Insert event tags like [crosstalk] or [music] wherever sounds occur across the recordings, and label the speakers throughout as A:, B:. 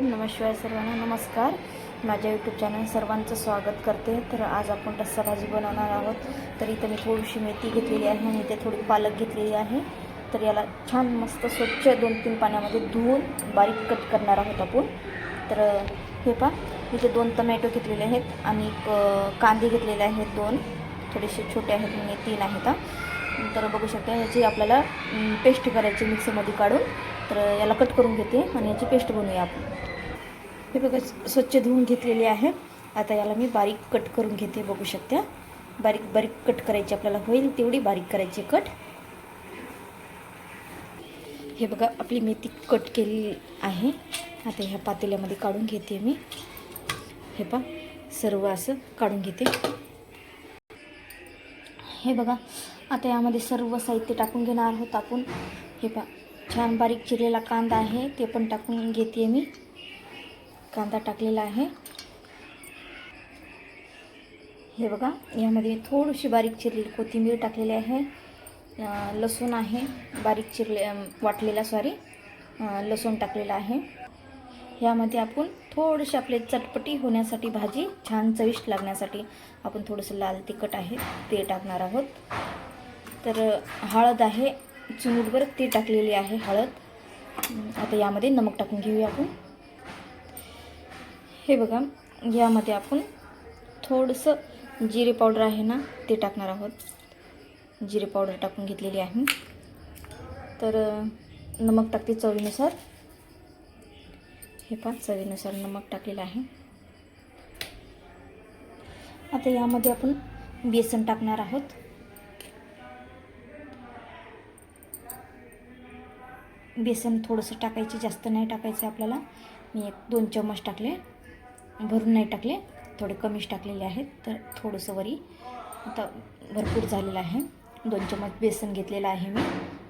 A: ओम नम शिवाय सर्वांना नमस्कार. माझ्या यूट्यूब चॅनल सर्वांचं स्वागत करते. तर आज आपण रस्सा भाजी बनवणार आहोत. तर इथं मी थोडीशी मेथी घेतलेली आहे आणि इथे थोडी पालक घेतलेली आहे. तर याला छान मस्त स्वच्छ दोन तीन पाण्यामध्ये धुवून बारीक कट करणार आहोत आपण. तर हे पा इथे दोन टमॅटो घेतलेले आहेत आणि एक, कांदे घेतलेले आहेत दोन. थोडेसे छोटे आहेत म्हणजे तीन आहेत तर बघू शकता याची आपल्याला पेस्ट करायची मिक्सरमध्ये काढून. तर याला कट करून घेते आणि याची पेस्ट बनवूया आपण. हे बघा स्वच्छ धुवून घेतलेली आहे. आता याला मी बारीक कट करून घेते बघू शकता. बारीक बारीक कट करायची आपल्याला होईल तेवढी बारीक करायची कट. हे बघा आपली मेथी कट केली आहे. आता ह्या पातेल्यामध्ये काढून घेते मी. हे पा सर्व असं काढून घेते. हे बघा आता यामध्ये सर्व साहित्य टाकून घेणार आहोत आपण. हे पा छान बारीक चिरलेला कांदा आहे ते पण टाकून घेते मी. कांदा टाकलेला आहे. हे बघा यामध्ये थोडीशी बारीक चिरलेली कोथिंबीर टाकलेली आहे. लसूण आहे बारीक चिरले वाटलेला सॉरी लसूण टाकलेला आहे. यामध्ये आपण थोडेसे आपले चटपटी होण्यासाठी भाजी छान चविष्ट लागण्यासाठी आपण थोडंसं लाल तिखट आहे ते टाकणार आहोत. तर हळद आहे चिमूटभर ते टाकलेली आहे हळद. आता यामध्ये नमक टाकून घेऊया आपण. हे बघा यामध्ये आपण थोडंसं जिरे पावडर आहे ना ते टाकणार आहोत. जिरे पावडर टाकून घेतलेली आहे. तर नमक टाकते चवीनुसार. हे पाच चवीनुसार नमक टाकलेलं आहे. आता यामध्ये आपण बेसन टाकणार आहोत. बेसन थोडंसं टाकायचे जास्त नाही टाकायचं आपल्याला. मी एक दोन चम्मच टाकले. भरून नाही टाकले थोडे कमीच टाकलेले आहेत तर थोडंसं वरी आता भरपूर झालेलं आहे. दोन चम्मच बेसन घेतलेलं आहे मी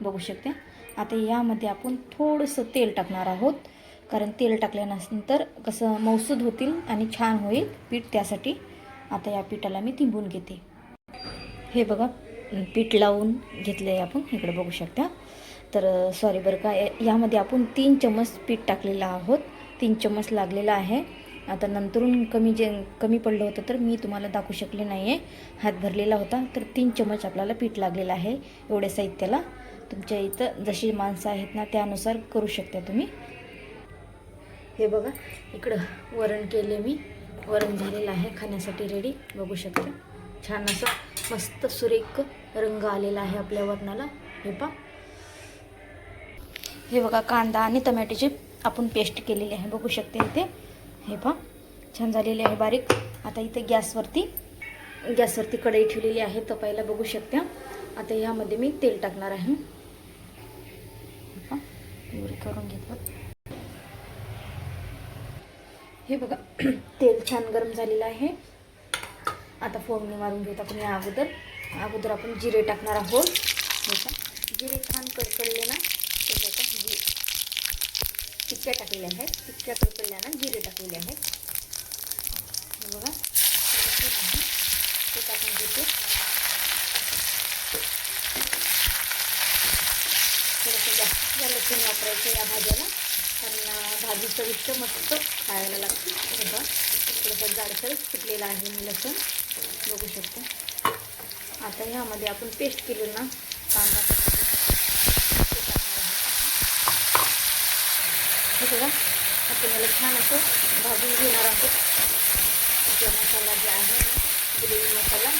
A: बघू शकते. आता यामध्ये आपण थोडंसं तेल टाकणार आहोत कारण तेल टाकल्यानंतर कसं मौसूद होतील आणि छान होईल पीठ त्यासाठी. आता या पिठाला मी तिंबून घेते. हे बघा पीठ लावून घेतले आहे आपण इकडे बघू शकता. तर सॉरी बरं का यामध्ये आपण तीन चम्मच पीठ टाकलेलं आहोत. तीन चम्मच लागलेला आहे. आता नंतरून कमी जे कमी पडलं होतं तर मी तुम्हाला दाखवू शकले नाही आहे हात भरलेला होता तर तीन चम्मच आपल्याला पीठ लागलेलं आहे एवढ्या साहित्याला. तुमच्या इथं जशी माणसं आहेत ना त्यानुसार करू शकता तुम्ही. हे बघा इकडं वरण केले मी. वरण झालेलं आहे खाण्यासाठी रेडी बघू शकता. छान असं मस्त सुरेख रंग आलेला आहे आपल्या वरणाला. हे पा हे बघा कांदा आणि टमॅटोची आपण पेस्ट केलेली आहे. बघू शकते इथे. हे पहा छान झालेली आहे बारीक. आता इथे गॅसवरती गॅसवरती कढई ठेवलेली आहे तपायला बघू शकता. आता यामध्ये मी तेल टाकणार आहे. करून घेतलं. हे बघा [clears throat] तेल छान गरम झालेलं आहे. आता फोडणी मारून घेत आपण या अगोदर. अगोदर आपण जिरे टाकणार आहोत. का जिरे छान कडकडले ना ते बघा टिक्क्या टाकलेल्या आहेत. टिक्क्या कडकडल्या जिरे टाकलेले आहेत. बघा. ते टाकून घेते. थोडंसं जास्त लसूण वापरायचं या भाज्याला. कारण भाजी चविष्ट मस्त खायला लागते. बघा. थोडंसं जाडसर सुटलेलं आहे मी लसूण. बघू शकतो. आता ह्यामध्ये आपण पेस्ट केली ना कांदा हे याला छान असं भाजून घेणार आहोत मसाला जे आहे ना ग्रेव्ही मसाला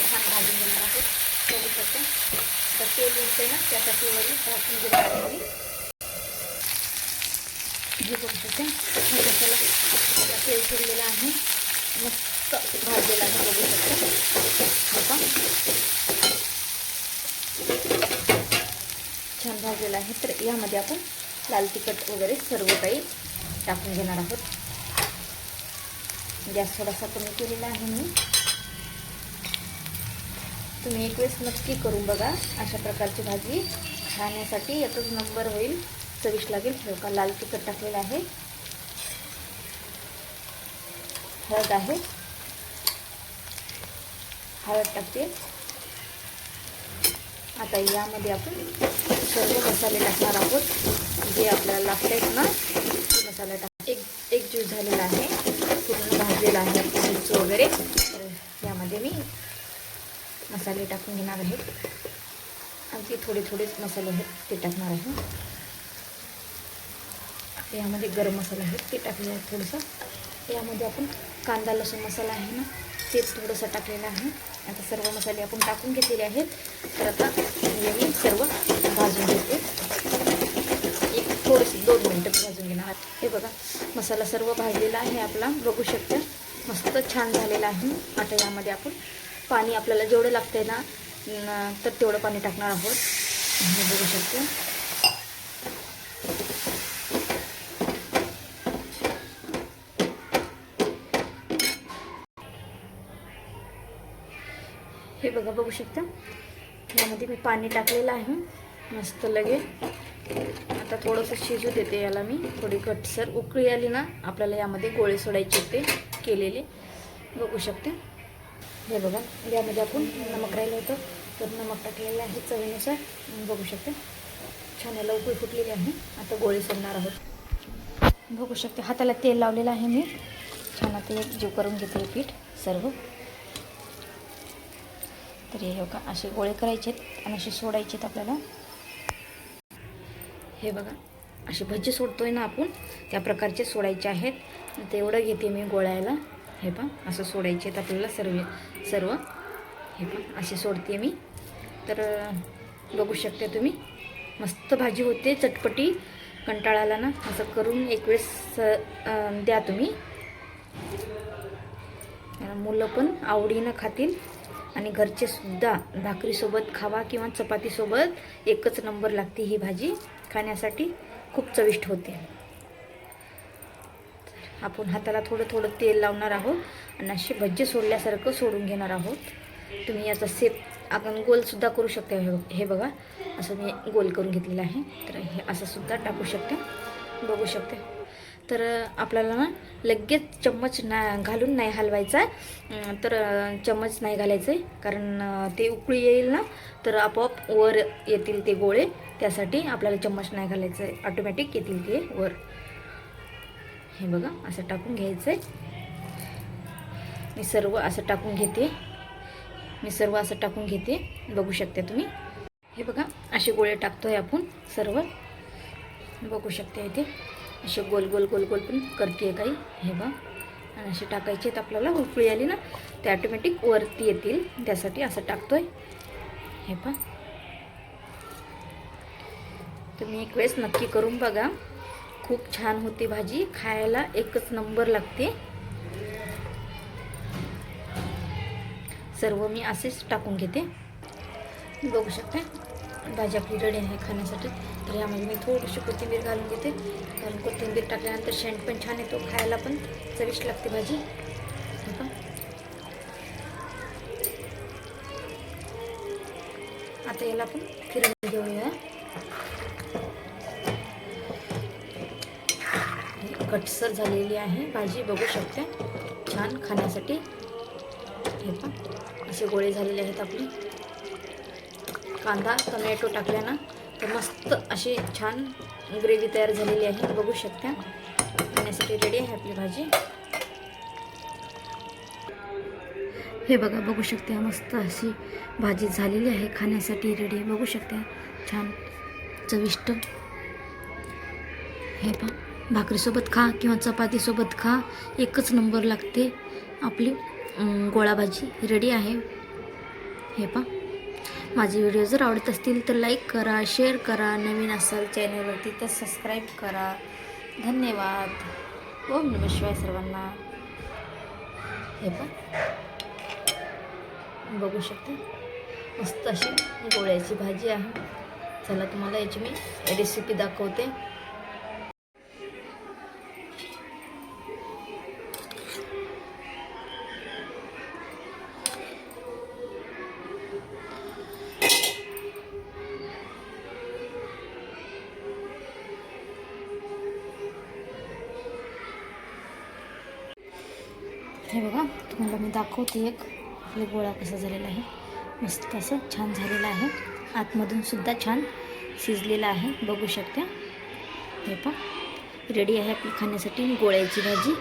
A: छान भाजून घेणार आहोत तेल उठते ना त्यासाठी वरी भाजून घेणार हे शकते मसाला तेल मस्त भाजलेला आहे बघू छान भाजलेला आहे तर यामध्ये आपण लाल तिखट वगैरे सर्व काही टाकून घेणार आहोत. गॅस थोडासा कमी केलेला आहे मी. तुम्ही एक वेळेस नक्की करून बघा अशा प्रकारची भाजी खाण्यासाठी एकच नंबर होईल. चविष्ट लागेल. हे लाल तिखट टाकलेलं आहे. हळद आहे. हळद टाकते. आता यामध्ये आपण सर्व मसाले टाकणार आहोत. जे आपल्याला लागतात ना ते मसाले टाक एक एक ज्यूस झालेला आहे. पूर्ण भाजलेला आहे मिरच वगैरे. तर यामध्ये मी मसाले टाकून घेणार आहे. आणखी थोडे थोडेच मसाले आहेत ते टाकणार आहे. यामध्ये गरम मसाला आहे ते टाकले आहे थोडंसं. यामध्ये आपण कांदा लसूण मसाला आहे ना ते थोडंसं टाकलेलं आहे. आता सर्व मसाले आपण टाकून घेतलेले आहेत. तर आता हे मी सर्व भाजून घेते एक थोडंसं दोन मिनटं भाजून घेणार आहे. हे बघा मसाला सर्व भाजलेला आहे आपला. बघू शकता मस्त छान झालेला आहे. आता यामध्ये आपण पाणी आपल्याला जेवढं लागतंय ना तर तेवढं पाणी टाकणार आहोत. हे बघू शकतो. हे बघा बघू शकता. यामध्ये मी पाणी टाकलेलं आहे. मस्त लगेच. आता थोडंसं शिजू देते याला मी. थोडी घटसर उकळी आली ना आपल्याला यामध्ये गोळे सोडायचे ते केलेले. बघू शकते. हे बघा यामध्ये आपण नमक राहिलं होतं. तर नमक टाकलेलं आहे चवीनुसार. बघू शकते. छान याला उकळी फुटलेली आहे. आता गोळे सोडणार आहोत. बघू शकते. हाताला तेल लावलेलं आहे मी. छान आता एक जीव करून घेते पीठ सर्व. तर हे बघा असे गोळे करायचे आहेत आणि असे सोडायचे आहेत आपल्याला. हे बघा असे भजी सोडतोय ना आपण त्या प्रकारचे सोडायचे आहेत. तेवढं घेते मी गोळ्याला. हे पा असं सोडायचे आहेत आपल्याला सर्व सर्व. हे पा असे सोडते मी. तर बघू शकता तुम्ही मस्त भाजी होते चटपटी. कंटाळाला ना असं करून एक वेळेस द्या तुम्ही. मुलं पण आवडीनं खातील. आणि घरचे सुद्धा भाकरीसोबत खावा किंवा चपातीसोबत एकच नंबर लागते ही भाजी. खाण्यासाठी खूप चविष्ट होते. आपण हाताला थोडं थोडं तेल लावणार आहोत आणि असे भज्जे सोडल्यासारखं सोडून घेणार आहोत. तुम्ही याचा सेप आपण गोलसुद्धा करू शकता हे हे बघा. असं मी गोल करून घेतलेलं आहे. तर हे असंसुद्धा टाकू शकते. बघू शकते. तर आपल्याला ना लगेच चम्मच ना घालून नाही हलवायचा. तर चम्मच नाही घालायचं आहे कारण ते उकळी येईल ना तर आपोआप वर येतील ते गोळे. त्यासाठी आपल्याला चम्मच नाही घालायचं. आहे ऑटोमॅटिक येतील ते वर. हे बघा असं टाकून घ्यायचं आहे मी सर्व असं टाकून घेते. मी सर्व असं टाकून घेते. बघू शकते तुम्ही. हे बघा असे गोळे टाकतोय आपण सर्व. बघू शकते इथे. असे गोल गोल गोल गोल पण करते काही. हे बघ. आणि असे टाकायचे आहेत आपल्याला. उकळी आली ना ते ऑटोमॅटिक वरती येतील. त्यासाठी असं टाकतोय. हे पहा. तुम्ही एक वेळेस नक्की करून बघा. खूप छान होते भाजी. खायला एकच नंबर लागते. सर्व मी असेच टाकून घेते. बघू शकते. भाजी आपली रेडी आहे खाण्यासाठी. तर यामध्ये मी थोडीशी कोथिंबीर घालून घेते. कारण कोथिंबीर टाकल्यानंतर शेंट पण छान येतो खायला पण चविष्ट लागते भाजी. आता याला आपण फिरवून घेऊया. कटसर झालेली आहे भाजी बघू शकते. छान खाण्यासाठी. हे पण असे गोळे झालेले आहेत आपले. कांदा टोमॅटो टाकल्यानं तर मस्त अशी छान ग्रेव्ही तयार झालेली आहे. बघू शकता. खाण्यासाठी रेडी आहे आपली भाजी. हे बघा बघू शकता मस्त अशी भाजी झालेली आहे. खाण्यासाठी रेडी आहे. बघू शकता छान चविष्ट. हे पहा भाकरीसोबत खा किंवा चपातीसोबत खा. एकच नंबर लागते. आपली गोळा भाजी रेडी आहे. हे पा माझे व्हिडिओ जर आवडत असतील तर लाईक करा शेअर करा. नवीन असाल चॅनलवरती तर सबस्क्राईब करा. धन्यवाद. ओम नम शिवाय सर्वांना. हे बघ बघू शकता. मस्त अशी गोळ्याची भाजी आहे. चला तुम्हाला याची मी रेसिपी दाखवते. हे बघा तुम्हाला मी दाखवते एक. आपला गोळा कसा झालेला आहे. मस्त असं छान झालेला आहे. आतमधून सुद्धा छान शिजलेला आहे. बघू शकता. हे पा रेडी आहे आपली खाण्यासाठी गोळ्याची भाजी.